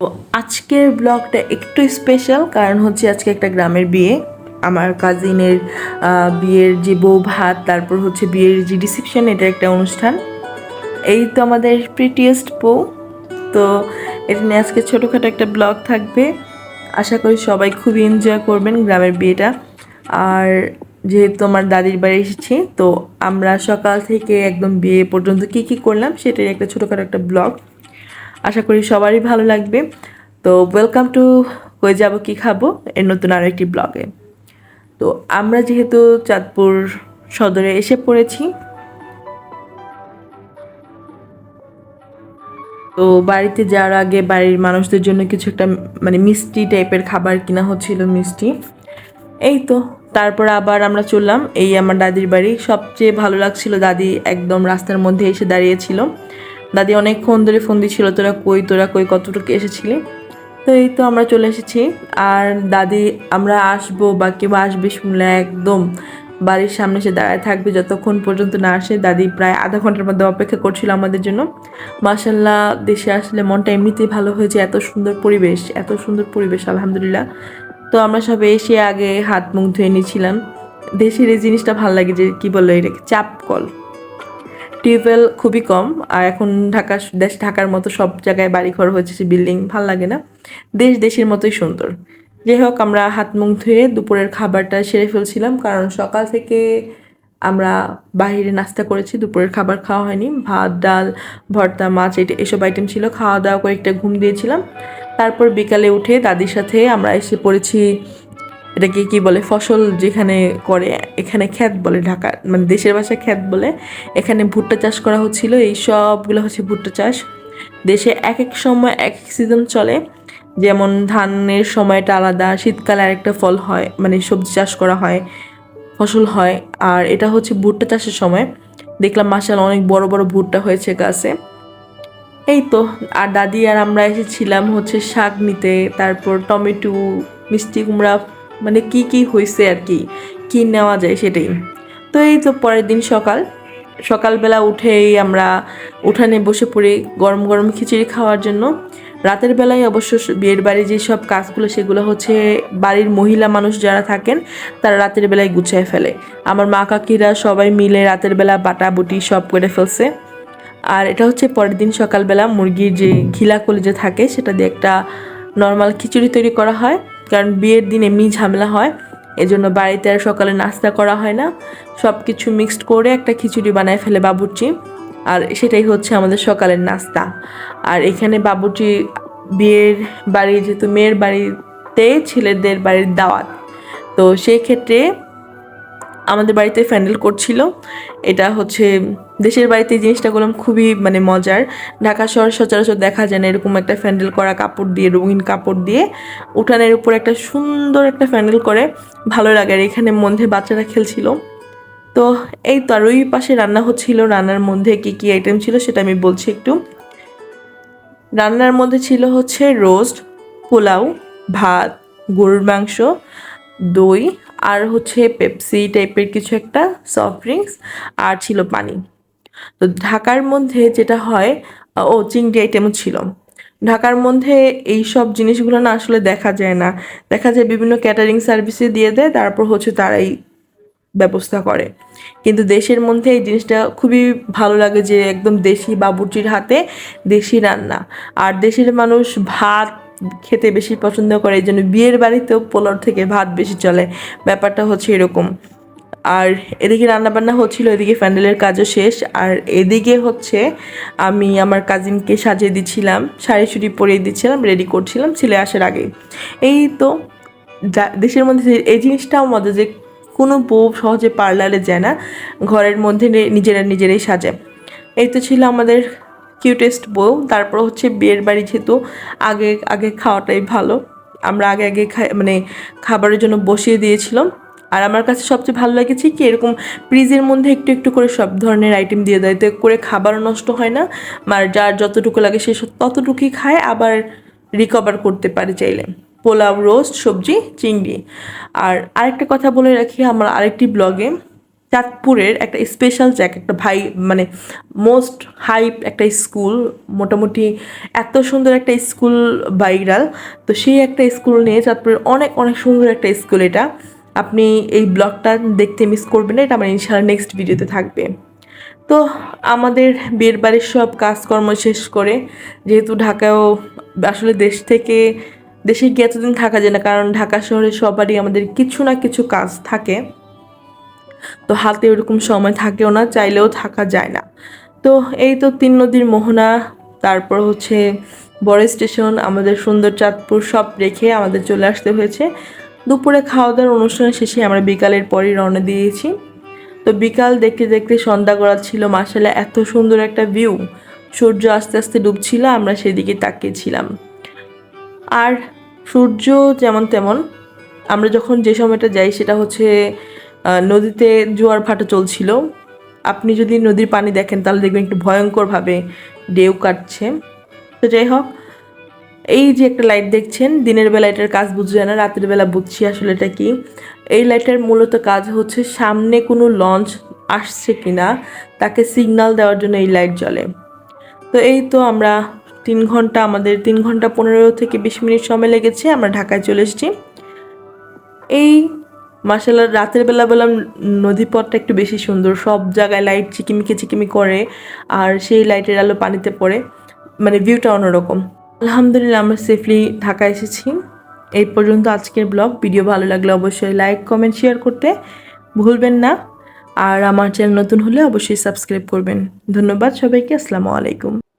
তো আজকের ব্লগটা একটু স্পেশাল কারণ হচ্ছে আজকে একটা গ্রামের বিয়ে। আমার কাজিনের বিয়ের যে বউ ভাত, তারপর হচ্ছে বিয়ের যে রিসেপশন এটা একটা অনুষ্ঠান। এই তো আমাদের প্রিটিয়েস্ট বউ। তো এটা নিয়ে আজকে ছোটোখাটো একটা ব্লগ থাকবে। আশা করি সবাই খুবই এনজয় করবেন গ্রামের বিয়েটা। আর যেহেতু আমার দাদির বাড়ি এসেছি, তো আমরা সকাল থেকে একদম বিয়ে পর্যন্ত কি কি করলাম সেটার একটা ছোটোখাটো একটা ব্লগ। আশা করি সবারই ভালো লাগবে। তো ওয়েলকাম টু হয়ে যাব কি খাব এর নতুন আরও একটি ব্লগে তো আমরা যেহেতু চাঁদপুর সদরে এসে পড়েছি। তো বাড়িতে যাওয়ার আগে বাড়ির মানুষদের জন্য কিছু একটা মানে মিষ্টি টাইপের খাবার কিনা হচ্ছিল মিষ্টি। এই তো, তারপর আবার আমরা চললাম, এই আমার দাদির বাড়ি। সবচেয়ে ভালো লাগছিল দাদি একদম রাস্তার মধ্যে এসে দাঁড়িয়েছিল দাদি অনেকক্ষণ ধরে ফোন দিচ্ছিল, তোরা কই তোরা কই, কতটুকু এসেছিলি? তো এই তো আমরা চলে এসেছি। আর দাদি, আমরা আসব বা কেউ আসবে শুনলে একদম বাড়ির সামনে সে দাঁড়ায় থাকবে। যতক্ষণ পর্যন্ত না আসে, দাদি প্রায় আধা ঘণ্টার মধ্যে অপেক্ষা করছিল আমাদের জন্য। মাসাল্লাহ দেশে আসলে মনটা এমনিতেই ভালো হয়েছে, এত সুন্দর পরিবেশ, এত সুন্দর পরিবেশ, আলহামদুলিল্লাহ। তো আমরা সব এসে আগে হাত মুখ ধুয়ে নিয়েছিলাম। দেশের এই জিনিসটা ভালো লাগে যে, কি বলল এটাকে চাপ কল টিউবওয়েল খুবই কম, আর এখন ঢাকা, দেশ ঢাকার মতো সব জায়গায় বাড়িঘর হয়েছে বিল্ডিং ভালো লাগে না। দেশ দেশের মতোই সুন্দর। যাই হোক, আমরা হাত মুখ ধুয়ে দুপুরের খাবারটা সেরে ফেলছিলাম, কারণ সকাল থেকে আমরা বাইরে নাস্তা করেছি, দুপুরের খাবার খাওয়া হয়নি। ভাত, ডাল, ভর্তা, মাছ এটা এসব আইটেম ছিল। খাওয়া দাওয়া করে একটা ঘুম দিয়েছিলাম। তারপর বিকালে উঠে দাদির সাথে আমরা এসে পড়েছি এটাকে কি বলে? ফসল যেখানে করে, এখানে খ্যাত বলে ঢাকা মানে দেশের ভাষায় খ্যাত বলে। এখানে ভুট্টা চাষ করা হচ্ছিল, এই সবগুলো হচ্ছে ভুট্টা চাষ। দেশে এক এক সময় এক এক সিজন চলে। যেমন ধানের সময়টা আলাদা, শীতকালে আরেকটা ফল হয় মানে সবজি চাষ করা হয়, ফসল হয়। আর এটা হচ্ছে ভুট্টা চাষের সময়। দেখলাম মাসাল অনেক বড় বড় ভুট্টা হয়েছে গাছে। এই তো, আর দাদি আর আমরা এসেছিলাম হচ্ছে শাক নিতে। তারপর টমেটো, মিষ্টি কুমড়া মানে কি কি হয়েছে আর কি কি নেওয়া যায় সেটাই। তো এই তো পরের দিন সকাল। সকালবেলা উঠেই আমরা উঠানে বসে পড়ি গরম গরম খিচুড়ি খাওয়ার জন্য। রাতের বেলায় অবশ্য বিয়ের বাড়ি যে সব কাজগুলো সেগুলো হচ্ছে বাড়ির মহিলা মানুষ যারা থাকেন, তারা রাতের বেলায় গুছিয়ে ফেলে। আমার মা কাকিরা সবাই মিলে রাতের বেলা বাটা বুটি সব করে ফেলছে। আর এটা হচ্ছে পরের দিন সকালবেলা মুরগির যে ঘিলা কলিজা থাকে, সেটা দিয়ে একটা নর্মাল খিচুড়ি তৈরি করা হয়। কারণ বিয়ের দিন এমনি ঝামেলা হয়, এজন্য বাড়িতে আর সকালে নাস্তা করা হয় না। সব কিছু মিক্সড করে একটা খিচুড়ি বানায় ফেলে বাবুর্চি, আর সেটাই হচ্ছে আমাদের সকালের নাস্তা। আর এখানে বাবুর্চি বিয়ের বাড়ি, যেহেতু মেয়ের বাড়িতে, ছেলেদের বাড়ির দাওয়াত। তো সেই ক্ষেত্রে আমাদের বাড়িতে ফ্যান্ডেল করছিল। এটা হচ্ছে দেশের বাড়িতে এই জিনিসটা করলাম খুবই মানে মজার। ঢাকা শহর সচরাচর দেখা যায় না এরকম একটা ফ্যান্ডেল করা কাপড় দিয়ে, রঙিন কাপড় দিয়ে। উঠানের উপর একটা সুন্দর একটা ফ্যান্ডেল করে, ভালো লাগে। আর এখানে মধ্যে বাচ্চারা খেলছিল। তো এই তো, আর ওই পাশে রান্না হচ্ছিল, রান্নার মধ্যে কি কি আইটেম ছিল সেটা আমি বলছি একটু। রান্নার মধ্যে ছিল হচ্ছে রোস্ট পোলাও, ভাত, গরুর মাংস, দই আর হচ্ছে পেপসি টাইপের কিছু একটা সফট ড্রিঙ্কস আর ছিল পানি। তো ঢাকার মধ্যে যেটা হয়, ও চিংড়ি আইটেমও ছিল। ঢাকার মধ্যে এই সব জিনিসগুলো না আসলে দেখা যায় না। দেখা যায় বিভিন্ন ক্যাটারিং সার্ভিসে দিয়ে দেয়, তারপর হচ্ছে তারাই ব্যবস্থা করে। কিন্তু দেশের মধ্যে এই জিনিসটা খুবই ভালো লাগে যে একদম দেশি বাবুর্চির হাতে দেশি রান্না। আর দেশের মানুষ ভাত খেতে বেশি পছন্দ করে, এই জন্য বিয়ের বাড়িতেও পোলার থেকে ভাত বেশি চলে। ব্যাপারটা হচ্ছে এরকম। আর এদিকে রান্নাবান্না হচ্ছিল, এদিকে প্যান্ডেলের কাজও শেষ। আর এদিকে হচ্ছে আমি আমার কাজিনকে সাজিয়ে দিচ্ছিলাম, শাড়ি চুড়ি পরিয়ে দিচ্ছিলাম রেডি করছিলাম, ছেলে আসার আগে এই তো দেশের মধ্যে এই জিনিসটাও মজা যে, কোনো বউ সহজে পার্লারে যায় না, ঘরের মধ্যে নিজেরা নিজেরাই সাজে। এই তো ছিল আমাদের কিউটেস্ট বউ। তারপর হচ্ছে বিয়ের বাড়ি যেহেতু আগে আগে খাওয়াটাই ভালো। আমরা আগে আগে মানে খাবারের জন্য বসিয়ে দিয়েছিলাম। আর আমার কাছে সবচেয়ে ভালো লেগেছে কি, এরকম ফ্রিজের মধ্যে একটু একটু করে সব ধরনের আইটেম দিয়ে দেয়। তো করে খাবারও নষ্ট হয় না। আর যার যতটুকু লাগে সে ততটুকুই খায়। আবার রিকভার করতে পারে চাইলে। পোলাও রোস্ট সবজি, চিংড়ি। আর আরেকটা কথা বলে রাখি, আমার আরেকটি ব্লগে চাঁদপুরের একটা স্পেশাল জায়গা একটা ভাই মানে মোস্ট হাইপ একটা স্কুল মোটামুটি এত সুন্দর একটা স্কুল ভাইরাল তো সেই একটা স্কুল নিয়ে চাঁদপুরের অনেক অনেক সুন্দর একটা স্কুল এটা। আপনি এই ব্লগটা দেখতে মিস করবেন না, এটা আমার ইনশাল্লাহ নেক্সট ভিডিওতে থাকবে। তো আমাদের বিয়ের বাড়ির সব কাজকর্ম শেষ করে, যেহেতু ঢাকায়ও আসলে দেশ থেকে, দেশে গিয়ে এতদিন থাকা যায় না, কারণ ঢাকা শহরে সবারই আমাদের কিছু না কিছু কাজ থাকে। তো হাতে ওরকম সময় থাকেও না, চাইলেও থাকা যায় না। তো এই তো তিন নদীর মোহনা, তারপর হচ্ছে বড় স্টেশন, আমাদের সুন্দর চাঁদপুর সব রেখে আমাদের চলে আসতে হয়েছে। দুপুরে খাওয়া দাওয়ার অনুষ্ঠান শেষে আমরা বিকালের পরই রওনা দিয়েছি। তো বিকাল দেখতে দেখতে সন্ধ্যা করা ছিল মাসালে এত সুন্দর একটা ভিউ। সূর্য আস্তে আস্তে ডুবছিল, আমরা সেদিকে তাকিয়েছিলাম আর সূর্য যেমন তেমন, আমরা যখন যে সময়টা যাই সেটা হচ্ছে নদীতে জোয়ার ভাটা চলছিল। আপনি যদি নদীর পানি দেখেন, তাহলে দেখবেন একটু ভয়ঙ্করভাবে ঢেউ কাটছে। তো যাই হোক, এই যে একটা লাইট দেখছেন, দিনের বেলা এটার কাজ বুঝে যায় না, রাতের বেলা বুঝছি আসলে এটা কি। এই লাইটের মূলত কাজ হচ্ছে, সামনে কোনো লঞ্চ আসছে কিনা, তাকে সিগন্যাল দেওয়ার জন্য এই লাইট জ্বলে। তো এই তো আমরা তিন ঘণ্টা, আমাদের তিন ঘণ্টা পনেরো থেকে বিশ মিনিট সময় লেগেছে, আমরা ঢাকায় চলে এসেছি। এই মাসাল্লাহ রাতের বেলা বললাম নদীপথটা একটু বেশি সুন্দর। সব জায়গায় লাইট চিকিমিকি চিকিমি করে আর সেই লাইটের আলো পানিতে পড়ে। মানে ভিউটা অন্যরকম। আলহামদুলিল্লাহ, আমরা সেফলি ঢাকা এসেছি। এই পর্যন্ত আজকের ব্লগ ভিডিও ভালো লাগলে অবশ্যই লাইক কমেন্ট শেয়ার করতে ভুলবেন না। আর আমার চ্যানেল নতুন হলে অবশ্যই সাবস্ক্রাইব করবেন। ধন্যবাদ সবাইকে, আসসালামু আলাইকুম।